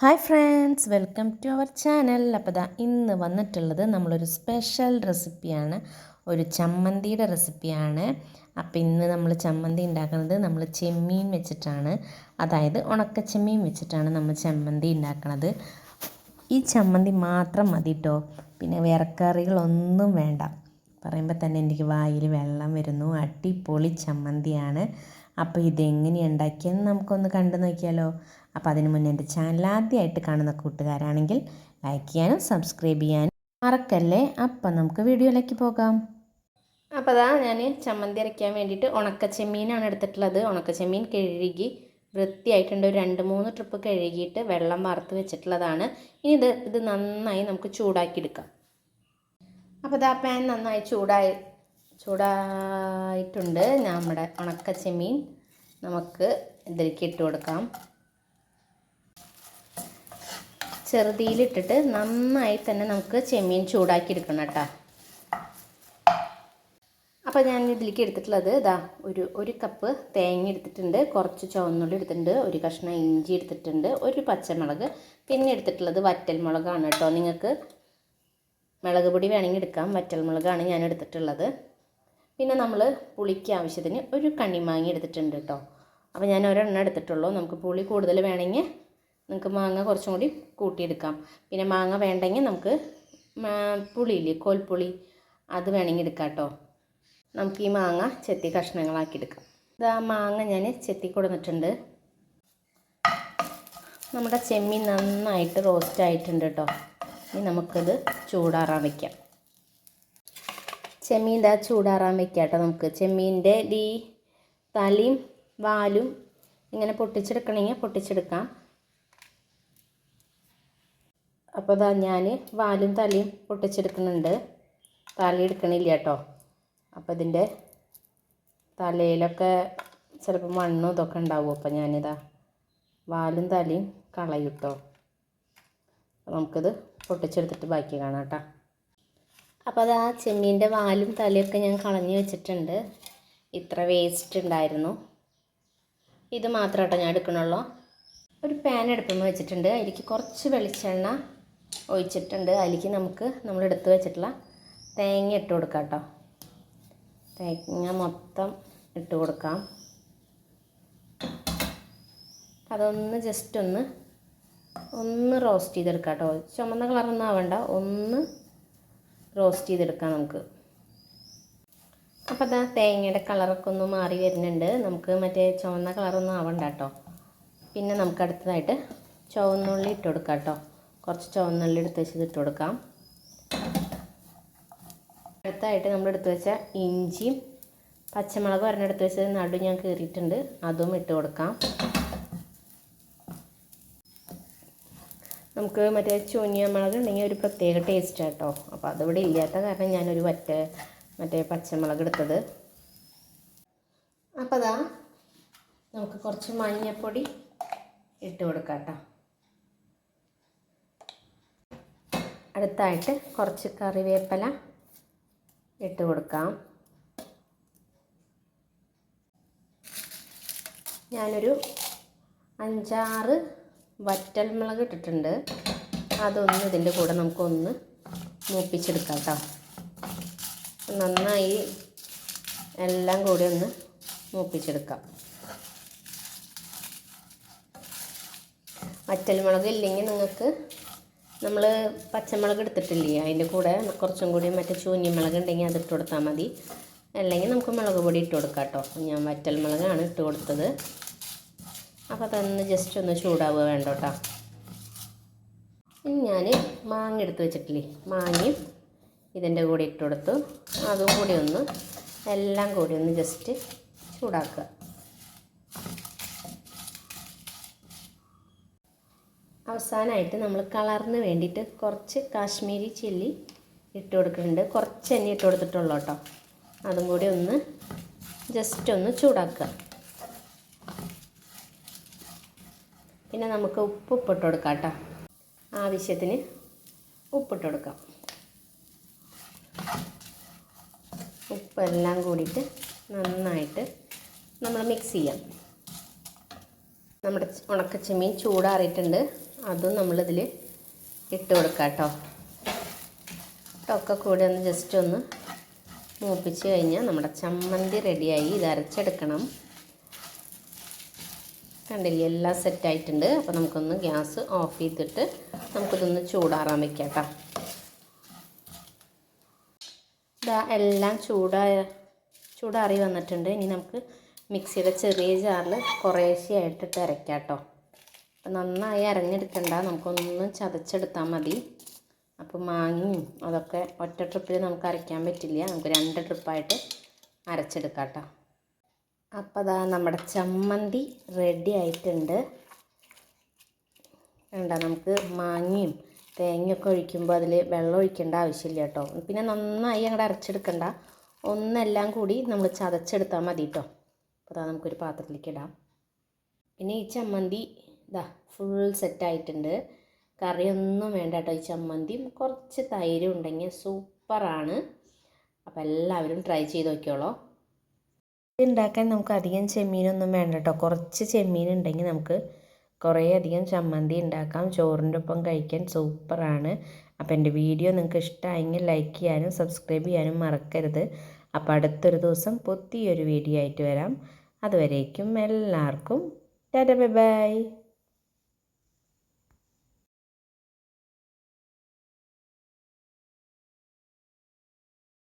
Hi friends welcome to our channel. അപ്പോൾ ദാ ഇന്ന് വന്നിട്ടുള്ളത് നമ്മളൊരു സ്പെഷ്യൽ റെസിപ്പിയാണ്. ഒരു ചമ്മന്തിയുടെ റെസിപ്പിയാണ്. അപ്പോൾ ഇന്ന് നമ്മൾ ചമ്മന്തി ഉണ്ടാക്കുന്നത് നമ്മൾ ചെമ്മീൻ വെച്ചിട്ടാണ്. അതായത് ഉണക്ക ചെമ്മീൻ വെച്ചിട്ടാണ് നമ്മൾ ചമ്മന്തി ഉണ്ടാക്കുന്നത് ഈ ചമ്മന്തി മാത്രം മതി കേട്ടോ പിന്നെ വേറെ കറികളൊന്നും വേണ്ട. പറയുമ്പോൾ തന്നെ എനിക്ക് വായിൽ വെള്ളം വരുന്നു. അടിപൊളി ചമ്മന്തിയാണ്. അപ്പോൾ ഇതെങ്ങനെയാണ് ഉണ്ടാക്കിയെന്ന് നമുക്കൊന്ന് കണ്ടു നോക്കിയാലോ. അപ്പോൾ അതിന് മുന്നേ എന്റെ ചാനൽ ആദ്യമായിട്ട് കാണുന്ന കൂട്ടുകാരാണെങ്കിൽ ലൈക്ക് ചെയ്യാനും സബ്സ്ക്രൈബ് ചെയ്യാനും മറക്കല്ലേ? അപ്പം നമുക്ക് വീഡിയോയിലേക്ക് പോകാം. അപ്പോൾ അതാ ഞാൻ ചമ്മന്തി അരയ്ക്കാൻ വേണ്ടിയിട്ട് ഉണക്ക ചെമ്മീനാണ് എടുത്തിട്ടുള്ളത്. ഉണക്ക ചെമ്മീൻ കഴുകി വൃത്തിയായിട്ടുണ്ട്. ഒരു രണ്ട് മൂന്ന് ട്രിപ്പ് കഴുകിയിട്ട് വെള്ളം വറുത്ത് വെച്ചിട്ടുള്ളതാണ്. ഇനി ഇത് ഇത് നന്നായി നമുക്ക് ചൂടാക്കിയെടുക്കാം. അപ്പോൾ ഇതാ പാൻ നന്നായി ചൂടായി ചൂടായിട്ടുണ്ട്. നമ്മുടെ ഉണക്ക ചെമ്മീൻ നമുക്ക് ഇതിലേക്ക് ഇട്ട് കൊടുക്കാം. ചെറുതിയിലിട്ടിട്ട് നന്നായി തന്നെ നമുക്ക് ചെമ്മീൻ ചൂടാക്കി എടുക്കണം കേട്ടോ. അപ്പോൾ ഞാൻ ഇതിലേക്ക് എടുത്തിട്ടുള്ളത് ഇതാ ഒരു ഒരു കപ്പ് തേങ്ങ എടുത്തിട്ടുണ്ട് കുറച്ച് ചുവന്നുള്ളി എടുത്തിട്ടുണ്ട് ഒരു കഷ്ണം ഇഞ്ചി എടുത്തിട്ടുണ്ട് ഒരു പച്ചമുളക് പിന്നെ എടുത്തിട്ടുള്ളത് വറ്റൽ മുളകാണ് കേട്ടോ. നിങ്ങൾക്ക് മുളക് പൊടി വേണമെങ്കിൽ എടുക്കാം വറ്റൽ മുളകാണ് ഞാൻ എടുത്തിട്ടുള്ളത്. പിന്നെ നമ്മൾ പുളിക്ക് ആവശ്യത്തിന് ഒരു കണ്ണിമാങ്ങി എടുത്തിട്ടുണ്ട് കേട്ടോ. അപ്പോൾ ഞാൻ ഒരെണ്ണം എടുത്തിട്ടുള്ളൂ നമുക്ക് പുളി കൂടുതൽ വേണമെങ്കിൽ നിങ്ങൾക്ക് മാങ്ങ കുറച്ചും കൂടി കൂട്ടിയെടുക്കാം. പിന്നെ മാങ്ങ വേണ്ടെങ്കിൽ നമുക്ക് പുളിയില്ലേ കോൽപ്പുളി അത് വേണമെങ്കിൽ എടുക്കാം കേട്ടോ. നമുക്ക് ഈ മാങ്ങ ചെത്തി കഷ്ണങ്ങളാക്കി എടുക്കാം ഇതാ മാങ്ങ ഞാൻ ചെത്തി കൊടുത്തിട്ടുണ്ട്. നമ്മുടെ ചെമ്മീൻ നന്നായിട്ട് റോസ്റ്റ് ആയിട്ടുണ്ട് കേട്ടോ. ഇനി നമുക്കത് ചൂടാറാൻ വയ്ക്കാം ചെമ്മീന്റെ ഇതാ ചൂടാറാൻ വയ്ക്കാം കേട്ടോ നമുക്ക്. ചെമ്മീന്റെ ഈ തലയും വാലും ഇങ്ങനെ പൊട്ടിച്ചെടുക്കണമെങ്കിൽ പൊട്ടിച്ചെടുക്കാം. അപ്പോൾ ഇതാ ഞാൻ വാലും തലയും പൊട്ടിച്ചെടുക്കുന്നുണ്ട്. തല എടുക്കണില്ല കേട്ടോ അപ്പോൾ ഇതിന്റെ തലയിലൊക്കെ ചിലപ്പോൾ മണ്ണും ഇതൊക്കെ ഉണ്ടാവും. അപ്പോൾ ഞാനിതാ വാലും തലയും കളയും കേട്ടോ നമുക്കിത് പൊട്ടിച്ചെടുത്തിട്ട് ബാക്കി കാണാം കേട്ടോ അപ്പോൾ അത് ആ ചെമ്മീന്റെ വാലും തലയൊക്കെ ഞാൻ കളഞ്ഞു വെച്ചിട്ടുണ്ട്. ഇത്ര വേസ്റ്റ് ഉണ്ടായിരുന്നു. ഇത് മാത്രം കേട്ടോ ഞാൻ എടുക്കണുള്ളൂ. ഒരു പാൻ അടുപ്പുമ്പോൾ വെച്ചിട്ടുണ്ട്. അതിലേക്ക് കുറച്ച് വെളിച്ചെണ്ണ ഒഴിച്ചിട്ടുണ്ട്. അതിലേക്ക് നമുക്ക് നമ്മൾ എടുത്ത് വെച്ചിട്ടുള്ള തേങ്ങ ഇട്ട് കൊടുക്കാം കേട്ടോ. തേങ്ങ മൊത്തം ഇട്ട് കൊടുക്കാം. അതൊന്ന് ജസ്റ്റ് ഒന്ന് ഒന്ന് റോസ്റ്റ് ചെയ്തെടുക്കാം കേട്ടോ. ചുമന്ന കളറൊന്നും ആവണ്ട. ഒന്ന് റോസ്റ്റ് ചെയ്തെടുക്കാം നമുക്ക്. അപ്പോൾ അതാ തേങ്ങയുടെ കളറൊക്കെ ഒന്ന് മാറി വരുന്നുണ്ട്. നമുക്ക് മറ്റേ ചുവന്ന കളറൊന്നും ആവണ്ട കേട്ടോ. പിന്നെ നമുക്ക് അടുത്തതായിട്ട് ചുവന്നുള്ളി ഇട്ട് കൊടുക്കാം കേട്ടോ. കുറച്ച് ചുവന്നുള്ളി എടുത്ത് വെച്ചത് ഇട്ട് കൊടുക്കാം. അടുത്തായിട്ട് നമ്മൾ എടുത്ത് വെച്ച ഇഞ്ചിയും പച്ചമുളക് ഒരെണ്ണെടുത്ത് വെച്ചത് നടു ഞാൻ കീറിയിട്ടുണ്ട്. അതും ഇട്ട് കൊടുക്കാം. നമുക്ക് മറ്റേ ചൂനിയ മുളക് ഉണ്ടെങ്കിൽ ഒരു പ്രത്യേക ടേസ്റ്റ് കേട്ടോ അപ്പോൾ അതിവിടെ ഇല്ലാത്ത കാരണം ഞാനൊരു വറ്റ മറ്റേ പച്ചമുളക് എടുത്തത്. അപ്പോൾ അതാ നമുക്ക് കുറച്ച് മഞ്ഞൾപ്പൊടി ഇട്ട് കൊടുക്കാം കേട്ടോ അടുത്തായിട്ട് കുറച്ച് കറിവേപ്പില ഇട്ട് കൊടുക്കാം. ഞാനൊരു അഞ്ചാറ് വറ്റൽ മുളക് ഇട്ടിട്ടുണ്ട്. അതൊന്ന് ഇതിന്റെ കൂടെ നമുക്കൊന്ന് മൂപ്പിച്ചെടുക്കാം കേട്ടോ നന്നായി എല്ലാം കൂടി ഒന്ന് മൂപ്പിച്ചെടുക്കാം. വറ്റൽ മുളക് ഇല്ലെങ്കിൽ നിങ്ങൾക്ക് നമ്മൾ പച്ചമുളക് എടുത്തിട്ടില്ലേ? അതിന്റെ കൂടെ കുറച്ചും കൂടി മറ്റേ ചൂഞ്ഞിമുളക് ഉണ്ടെങ്കിൽ അത് ഇട്ട് കൊടുത്താൽ മതി. അല്ലെങ്കിൽ നമുക്ക് മുളക് പൊടി ഇട്ട് കൊടുക്കാം കേട്ടോ. ഞാൻ വറ്റൽ മുളകാണ് ഇട്ട് കൊടുത്തത്. അപ്പോൾ അതൊന്ന് ജസ്റ്റ് ഒന്ന് ചൂടാവുക വേണ്ട കേട്ടോ. ഇനി ഞാൻ മാങ്ങ എടുത്ത് വെച്ചിട്ടില്ലേ? മാങ്ങയും ഇതിന്റെ കൂടെ ഇട്ട് കൊടുത്തു. അതും കൂടി ഒന്ന് എല്ലാം കൂടി ഒന്ന് ജസ്റ്റ് ചൂടാക്കുക. അവസാനമായിട്ട് നമ്മൾ കളറിന് വേണ്ടിയിട്ട് കുറച്ച് കാശ്മീരി ചില്ലി ഇട്ട് കൊടുക്കുന്നുണ്ട്. കുറച്ച് എണ്ണ ഇട്ട് കൊടുത്തിട്ടുള്ളൂ കേട്ടോ. അതും കൂടി ഒന്ന് ജസ്റ്റ് ഒന്ന് ചൂടാക്കുക. പിന്നെ നമുക്ക് ഉപ്പ് ഉപ്പിട്ട് കൊടുക്കാം കേട്ടോ. ആവശ്യത്തിന് ഉപ്പിട്ട് കൊടുക്കാം. ഉപ്പെല്ലാം കൂടിയിട്ട് നന്നായിട്ട് നമ്മൾ മിക്സ് ചെയ്യാം. നമ്മുടെ ഉണക്കച്ചെമ്മീൻ ചൂടാറിയിട്ടുണ്ട്. അതും നമ്മളിതിൽ ഇട്ട് കൊടുക്കാം കേട്ടോ ഒക്കെ ഒന്ന് ജസ്റ്റ് ഒന്ന് മൂപ്പിച്ച് കഴിഞ്ഞാൽ നമ്മുടെ ചമ്മന്തി റെഡിയായി ഇത് അരച്ചെടുക്കണം. കണ്ടില്ലേ എല്ലാം സെറ്റായിട്ടുണ്ട് അപ്പോൾ നമുക്കൊന്ന് ഗ്യാസ് ഓഫ് ചെയ്തിട്ട് നമുക്കിതൊന്ന് ചൂടാറാൻ വയ്ക്കാം കേട്ടോ ഇതാ എല്ലാം ചൂടായ ചൂടാറി വന്നിട്ടുണ്ട്. ഇനി നമുക്ക് മിക്സിയുടെ ചെറിയ ജാറിൽ കുറേശ്ശെയായിട്ടിട്ട് അരയ്ക്കാം കേട്ടോ നന്നായി അരഞ്ഞെടുക്കണ്ട. നമുക്കൊന്ന് ചതച്ചെടുത്താൽ മതി. അപ്പോൾ മാങ്ങയും അതൊക്കെ ഒറ്റ ട്രിപ്പിൽ നമുക്ക് അരയ്ക്കാൻ പറ്റില്ല. നമുക്ക് രണ്ട് ട്രിപ്പായിട്ട് അരച്ചെടുക്കാം കേട്ടോ അപ്പോൾ അതാ നമ്മുടെ ചമ്മന്തി റെഡി ആയിട്ടുണ്ട്. വേണ്ട നമുക്ക് മാങ്ങയും തേങ്ങയൊക്കെ ഒഴിക്കുമ്പോൾ അതിൽ വെള്ളം ഒഴിക്കേണ്ട ആവശ്യമില്ല കേട്ടോ. പിന്നെ നന്നായി അങ്ങോട്ട് അരച്ചെടുക്കണ്ട. ഒന്നെല്ലാം കൂടി നമ്മൾ ചതച്ചെടുത്താൽ മതി കേട്ടോ. അപ്പോൾ അതാ നമുക്കൊരു പാത്രത്തിലേക്ക് ഇടാം. പിന്നെ ഈ ചമ്മന്തി ഇതാ ഫുൾ സെറ്റായിട്ടുണ്ട് കറിയൊന്നും വേണ്ട കേട്ടോ ഈ ചമ്മന്തിയും. കുറച്ച് തൈരും ഉണ്ടെങ്കിൽ സൂപ്പറാണ്. അപ്പോൾ എല്ലാവരും ട്രൈ ചെയ്ത് നോക്കിയോളൂ. ഉണ്ടാക്കാൻ നമുക്ക് അധികം ചെമ്മീനൊന്നും വേണ്ട കേട്ടോ കുറച്ച് ചെമ്മീൻ ഉണ്ടെങ്കിൽ നമുക്ക് കുറേ അധികം ചമ്മന്തി ഉണ്ടാക്കാം ചോറിന്റെ ഒപ്പം കഴിക്കാൻ സൂപ്പറാണ്. അപ്പോൾ എന്റെ വീഡിയോ നിങ്ങൾക്ക് ഇഷ്ടമായെങ്കിൽ ലൈക്ക് ചെയ്യാനും സബ്സ്ക്രൈബ് ചെയ്യാനും മറക്കരുത്. അപ്പോൾ അടുത്തൊരു ദിവസം പുതിയൊരു വീഡിയോ ആയിട്ട് വരാം. അതുവരേക്കും എല്ലാവർക്കും ടാറ്റ ബൈ ബൈ.